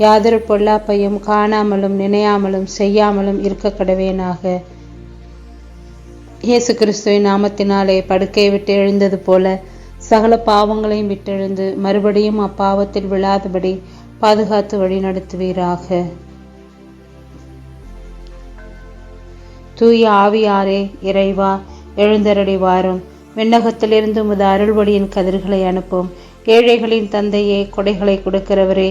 யாதொரு பொல்லாப்பையும் காணாமலும் நினையாமலும் செய்யாமலும் இருக்க கடவேனாக. இயேசு கிறிஸ்துவின் நாமத்தினாலே படுக்கையை விட்டு எழுந்தது போல சகல பாவங்களையும் விட்டெழுந்து மறுபடியும் அப்பாவத்தில் விழாதபடி பாதுகாத்து வழி நடத்துவீராக. தூய ஆவியாரே இறைவா எழுந்தருளி வாரும். விண்ணகத்திலிருந்து முத அருள்வழியின் கதிர்களை அனுப்பும். ஏழைகளின் தந்தையே கொடைகளை கொடுக்கிறவரே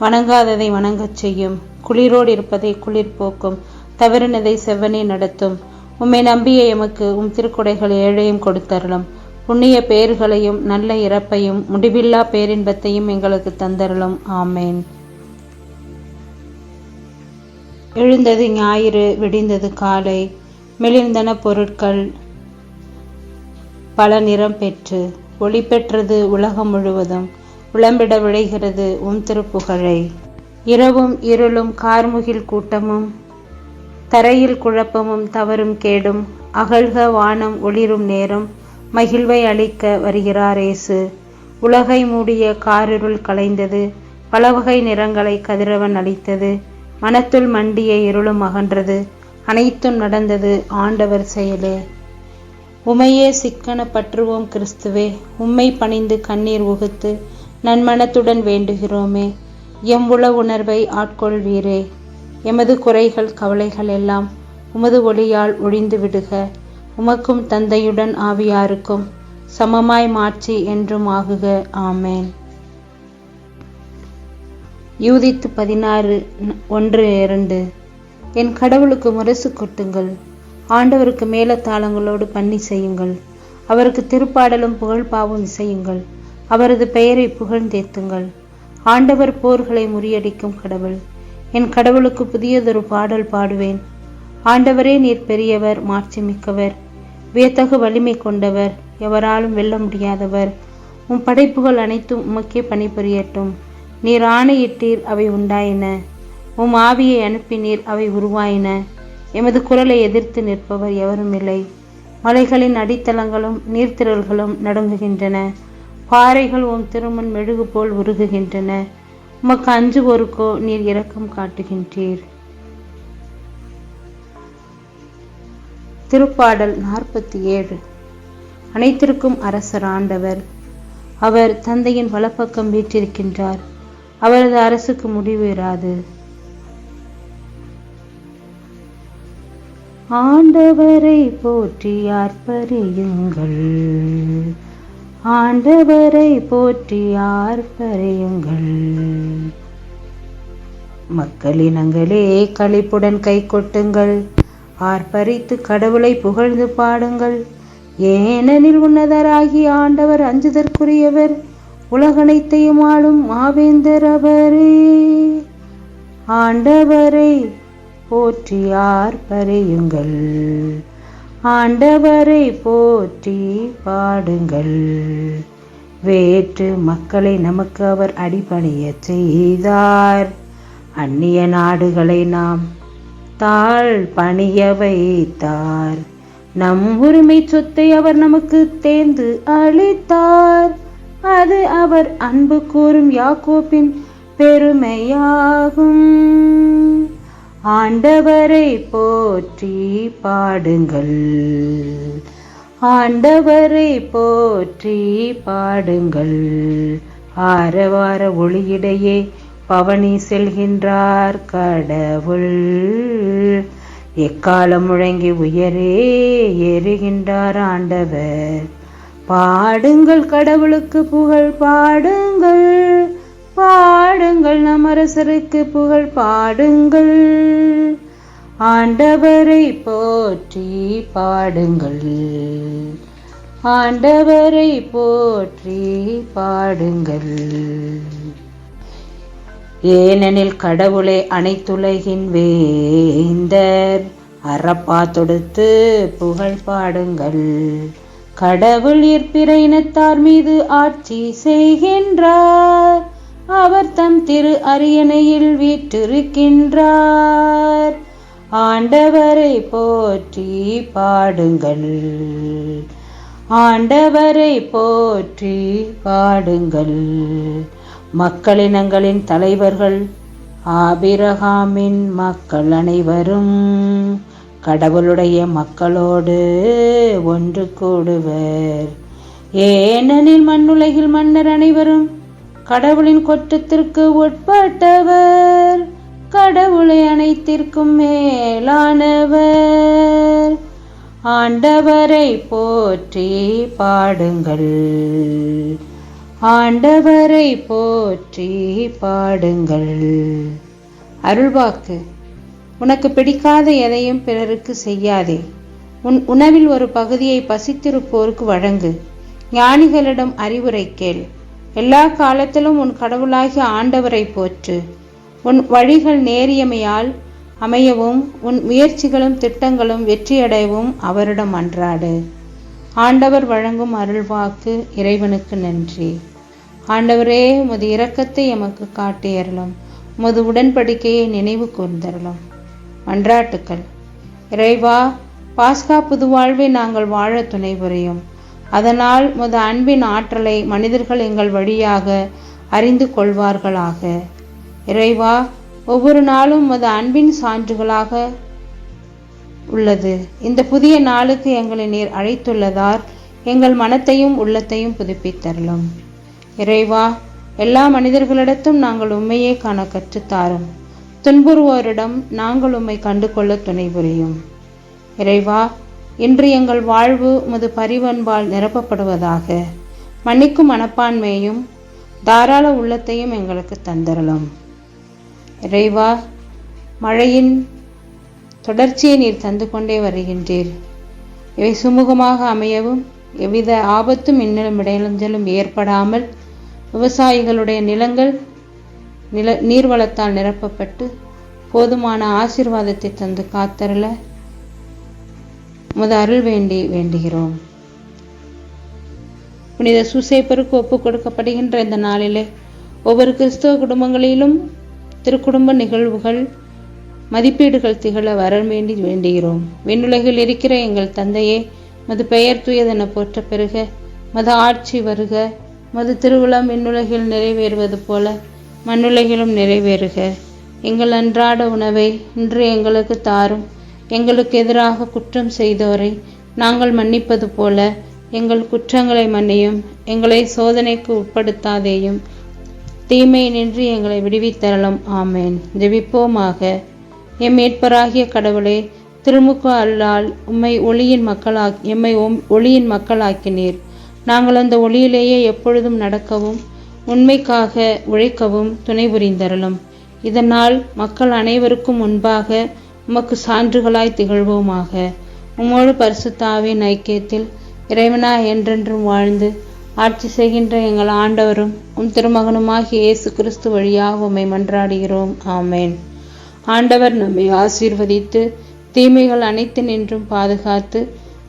வணங்காததை வணங்கச் செய்யும். குளிரோடு இருப்பதை குளிர் போக்கும். தவறினதை செவ்வனே நடத்தும். உம்மை நம்பிய எமக்கு உம் திருக்குடைகள் ஏழையும் கொடுத்தருளும். புண்ணிய பேர்களையும் நல்ல இறப்பையும் முடிவில்லா பேரின்பத்தையும் எங்களுக்கு தந்தருளும். ஆமேன். எழுந்தது ஞாயிறு விடிந்தது காலை. மெலிந்தன பொருட்கள் பல நிறம் பெற்று ஒளி பெற்றது உலகம் முழுவதும். விளம்பிட விழைகிறது உம் திருப்புகழை. இரவும் இருளும் கார்முகில் கூட்டமும் தரையில் குழப்பமும் தவறும் கேடும் அகழ்க வானம் ஒளிரும் நேரம் மகிழ்வை அளிக்க வருகிறார் உலகை மூடிய காரிருள் கலைந்தது பலவகை நிறங்களை கதிரவன் அளித்தது மனத்துள் மண்டிய இருளும் அகன்றது அனைத்தும் நடந்தது ஆண்டவர் செயலே. உமையே சிக்கன பற்றுவோம் கிறிஸ்துவே உம்மை பணிந்து கண்ணீர் உகுத்து நன்மனத்துடன் வேண்டுகிறோமே. எம்புல உணர்வை ஆட்கொள்வீரே. எமது குறைகள் கவலைகள் எல்லாம் உமது ஒளியால் ஒழிந்து விடுக. உமக்கும் தந்தையுடன் ஆவியாருக்கும் சமமாய் மாற்றி என்றும் ஆகுக. ஆமேன். யூதித்து பதினாறு ஒன்று இரண்டு. என் கடவுளுக்கு முரசு கொட்டுங்கள். ஆண்டவருக்கு மேலத்தாளங்களோடு பண்ணி செய்யுங்கள். அவருக்கு திருப்பாடலும் புகழ்பாவும் இசையுங்கள். அவரது பெயரை புகழ்ந்தேத்துங்கள் ஆண்டவர் போர்களை முறியடிக்கும் கடவுள். என் கடவுளுக்கு புதியதொரு பாடல் பாடுவேன். ஆண்டவரே நீர் பெரியவர் மாட்சிமிக்கவர். வியத்தகு வலிமை கொண்டவர். எவராலும் வெல்ல முடியாதவர். உம் படைப்புகள் அனைத்தும் உமக்கே பணிபுரியட்டும். நீர் ஆணையிட்டீர் அவை உண்டாயின. உம் ஆவியை அனுப்பினீர் அவை உருவாயின. எமது குரலை எதிர்த்து நிற்பவர் எவரும் இல்லை. மலைகளின் அடித்தளங்களும் நீர்த்திரல்களும் நடுங்குகின்றன. பாறைகள் உம் திருமண் மெழுகு போல் உருகுகின்றன. உமக்கு அஞ்சுவோருக்கோ நீர் இரக்கம் காட்டுகின்றீர். திருப்பாடல் நாற்பத்தி ஏழு அனைத்திற்கும் அரசர் ஆண்டவர். அவர் தந்தையின் வலப்பக்கம் வீற்றிருக்கின்றார். அவரது அரசுக்கு முடிவு இராது. ஆண்டவரை போற்றி ஆர்ப்பரியுங்கள் ஆண்டவரை போற்றி ஆர்ப்பரியுங்கள். மக்களினங்களே களிப்புடன் கை கொட்டுங்கள். ஆர்ப்பரித்து கடவுளை புகழ்ந்து பாடுங்கள். ஏனெனில் உன்னதராகி ஆண்டவர் அஞ்சுதற்குரியவர். உலகனைத்தையும் ஆளும் மாவேந்தர் அவரே. ஆண்டவரை போற்றி ஆர்ப்பரியுங்கள். ஆண்டவரை போற்றி பாடுங்கள். வேற்று மக்களை நமக்கு அவர் அடிபணிய செய்தார். அந்நிய நாடுகளை நாம் தாழ் பணிய வைத்தார். நம் உரிமை சொத்தை அவர் நமக்கு தேர்ந்து அளித்தார். அது அவர் அன்பு கூறும் யாக்கோப்பின் பெருமையாகும். ஆண்டவரை போற்றி பாடுங்கள். ஆண்டவரை போற்றி பாடுங்கள். ஆரவார ஒளியிடையே பவனி செல்கின்றார் கடவுள். எக்காலம் முழங்கி உயரே ஏறுகின்றார் ஆண்டவர். பாடுங்கள் கடவுளுக்கு புகழ் பாடுங்கள் பாடுங்கள் அரசருக்கு புகழ் பாடுங்கள். ஆண்டவரை போற்றி பாடுங்கள். ஆண்டவரை போற்றி பாடுங்கள். ஏனெனில் கடவுளே அனைத்துலகின் வேந்தர் அறப்பா தொடுத்து புகழ் பாடுங்கள். கடவுள் இற்பிற இனத்தார் மீது ஆட்சி செய்கின்றார். அவர் தம் திரு அரியணையில் வீற்றிருக்கின்றார். ஆண்டவரை போற்றி பாடுங்கள். ஆண்டவரை போற்றி பாடுங்கள். மக்களினங்களின் தலைவர்கள் ஆபிரகாமின் மக்கள் அனைவரும் கடவுளுடைய மக்களோடு ஒன்று கூடுவர். ஏனெனில் மண்ணுலகில் மன்னர் அனைவரும் கடவுளின் கொற்றத்திற்கு உட்பட்டவர். கடவுளை அனைத்திற்கும் மேலானவர். ஆண்டவரை போற்றி பாடுங்கள். ஆண்டவரை போற்றி பாடுங்கள். அருள்வாக்கு உனக்கு பிடிக்காத எதையும் பிறருக்கு செய்யாதே. உன் உணவில் ஒரு பகுதியை பசித்திருப்போருக்கு வழங்கு. ஞானிகளிடம் அறிவுரை கேள். எல்லா காலத்திலும் உன் கடவுளாகிய ஆண்டவரை போற்று. உன் வழிகள் நேரியமையால் அமையவும் உன் முயற்சிகளும் திட்டங்களும் வெற்றியடையவும் அவரிடம் அன்றாடு. ஆண்டவர் வழங்கும் அருள்வாக்கு இறைவனுக்கு நன்றி. ஆண்டவரே உமது இரக்கத்தை எமக்கு காட்டியறலும் உமது உடன்படிக்கையை நினைவு கூர்ந்தரலும் மன்றாட்டுக்கள் இறைவா பாஸ்கா புதுவாழ்வை நாங்கள் வாழ துணை புரியும் அதனால் முத அன்பின் ஆற்றலை மனிதர்கள் எங்கள் வழியாக அறிந்து கொள்வார்களாக. இறைவா ஒவ்வொரு நாளும் முத அன்பின் சான்றுகளாக உள்ளது. இந்த புதிய நாளுக்கு எங்களை நீர் அழைத்துள்ளதால் எங்கள் மனத்தையும் உள்ளத்தையும் புதுப்பித்தரலும் இறைவா எல்லா மனிதர்களிடத்தும் நாங்கள் உண்மையே காண கற்றுத்தாரும். துன்புறுவோரிடம் நாங்கள் உம்மை கண்டு கொள்ள துணை புரியும். இறைவா இன்று எங்கள் வாழ்வு உமது பரிவன்பால் நிரப்பப்படுவதாக. மன்னிக்கும் மனப்பான்மையும் தாராள உள்ளத்தையும் எங்களுக்கு தந்தரலாம் இறைவா மழையின் தொடர்ச்சியை நீர் தந்து கொண்டே வருகின்றீர். இவை சுமூகமாக அமையவும் எவ்வித ஆபத்தும் இன்னலும் இடையிலும் ஏற்படாமல் விவசாயிகளுடைய நிலங்கள் நில நீர்வளத்தால் நிரப்பப்பட்டு போதுமான ஆசிர்வாதத்தை தந்து காத்தரல உமது அருள் வேண்டி வேண்டுகிறோம். புனித சுசேப்பருக்கு ஒப்பு கொடுக்கப்படுகின்ற இந்த நாளிலே ஒவ்வொரு கிறிஸ்தவ குடும்பங்களிலும் திருக்குடும்ப நிகழ்வுகள் மதிப்பீடுகள் திகழ வர வேண்டி வேண்டுகிறோம். விண்ணுலகில் இருக்கிற எங்கள் தந்தையே மது பெயர் துயதென போற்ற பெருக மது ஆட்சி வருக மது திருவிழா விண்ணுலகில் நிறைவேறுவது போல மண்ணுலகிலும் நிறைவேறுக. எங்கள் அன்றாட உணவை இன்று எங்களுக்கு தாரும். எங்களுக்கு எதிராக குற்றம் செய்தோரை நாங்கள் மன்னிப்பது போல எங்கள் குற்றங்களை மன்னியும் எங்களை சோதனைக்கு உட்படுத்தாதேயும். தீமை நின்று எங்களை விடுவித்தரலும். ஆமேன். ஜெபிப்போமாக. எம் மீட்பராகிய கடவுளே திருமுக அல்லால் உம்மை ஒளியின் மக்களா எம்மை ஒளியின் மக்களாக்கினீர். நாங்கள் அந்த ஒளியிலேயே எப்பொழுதும் நடக்கவும் உண்மைக்காக உழைக்கவும் துணை புரிந்தரலும். இதனால் மக்கள் அனைவருக்கும் முன்பாக உமக்கு சான்றுகளாய் திகழ்வோமாக. உம்மோடு பரிசுத்தாவின் ஐக்கியத்தில் இறைவனா என்றென்றும் வாழ்ந்து ஆட்சி செய்கின்ற எங்கள் ஆண்டவரும் உம் திருமகனுமாகிய இயேசு கிறிஸ்து வழியாக உம்மை மன்றாடுகிறோம். ஆமேன். ஆண்டவர் நம்மை ஆசீர்வதித்து தீமைகள் அனைத்து நின்றும் பாதுகாத்து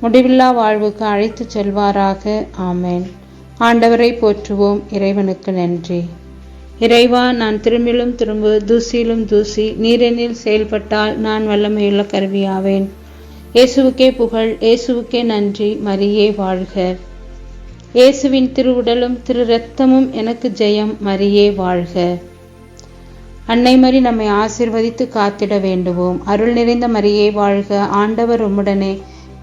முடிவில்லா வாழ்வுக்கு அழைத்து செல்வாராக. ஆமேன். ஆண்டவரை போற்றுவோம். இறைவனுக்கு நன்றி. இறைவா நான் திரும்பிலும் திரும்ப தூசியிலும் தூசி நீரெனில் செயல்பட்டால் நான் வல்லமையுள்ள கருவியாவேன். இயேசுவுக்கே புகழ் இயேசுவுக்கே நன்றி மரியே வாழ்க. இயேசுவின் திருவுடலும் திரு ரத்தமும் எனக்கு ஜெயம் மரியே வாழ்க. அன்னை மரி நம்மை ஆசிர்வதித்து காத்திட வேண்டுவோம். அருள் நிறைந்த மரியே வாழ்க. ஆண்டவர் உம்முடனே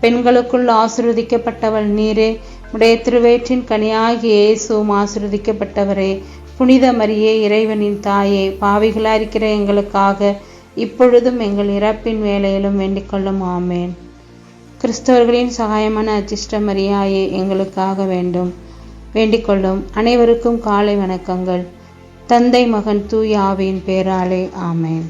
பெண்களுக்குள் ஆசிர்வதிக்கப்பட்டவள் நீரே. உடைய திருவேற்றின் கனியாகி இயேசுவும் ஆசிர்வதிக்கப்பட்டவரே. புனித மரியே இறைவனின் தாயே பாவிகளாயிருக்கிற எங்களுக்காக இப்பொழுதும் எங்கள் இறப்பின் வேலையிலும் வேண்டிக்கொள்ளும் ஆமேன். கிறிஸ்தவர்களின் சகாயமான அச்சிஷ்ட மரியாயே எங்களுக்காக வேண்டும். வேண்டிக்கொள்ளும் அனைவருக்கும் காலை வணக்கங்கள். தந்தை மகன் தூய் ஆவியின் பேராலே ஆமேன்.